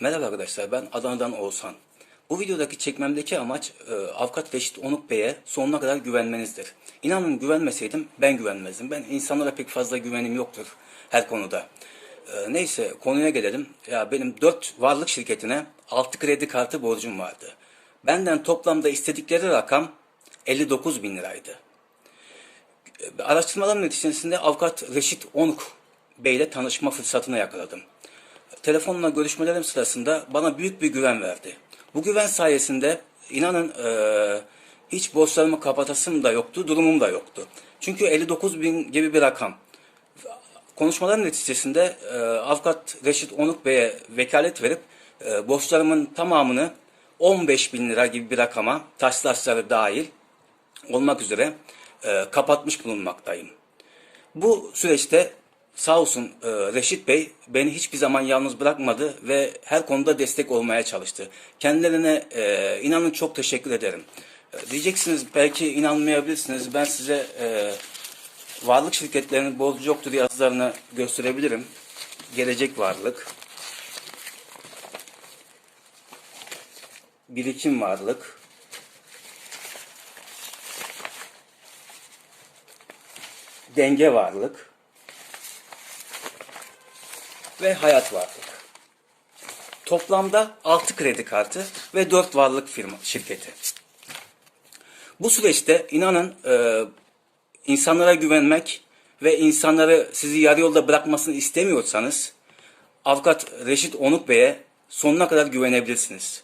Merhaba arkadaşlar ben Adana'dan Oğuzhan. Bu videodaki çekmemdeki amaç e, avukat Reşit Onuk Bey'e sonuna kadar güvenmenizdir. İnanın güvenmeseydim ben güvenmezdim. Ben insanlara pek fazla güvenim yoktur her konuda. E, neyse konuya gelelim. Ya benim 4 varlık şirketine 6 kredi kartı borcum vardı. Benden toplamda istedikleri rakam 59 bin liraydı. E, Araştırmalarım neticesinde avukat Reşit Onuk Bey ile tanışma fırsatını yakaladım telefonla görüşmelerim sırasında bana büyük bir güven verdi. Bu güven sayesinde inanın eee, hiç borçlarımı kapatasım da yoktu, durumum da yoktu. Çünkü 59 bin gibi bir rakam. Konuşmaların neticesinde eee, avukat Reşit Onuk Bey'e vekalet verip eee, borçlarımın tamamını 15 bin lira gibi bir rakama taşlaşları dahil olmak üzere eee, kapatmış bulunmaktayım. Bu süreçte sağ olsun e, Reşit Bey beni hiçbir zaman yalnız bırakmadı ve her konuda destek olmaya çalıştı. Kendilerine e, inanın çok teşekkür ederim. E, diyeceksiniz belki inanmayabilirsiniz. Ben size varlık şirketlerinin borcu yoktur yazılarını gösterebilirim. Gelecek varlık. Birikim varlık. Denge varlık ve hayat varlık. Toplamda 6 kredi kartı ve 4 varlık firma şirketi. Bu süreçte inanın e, insanlara güvenmek ve insanları sizi yarı yolda bırakmasını istemiyorsanız avukat Reşit Onuk Bey'e sonuna kadar güvenebilirsiniz.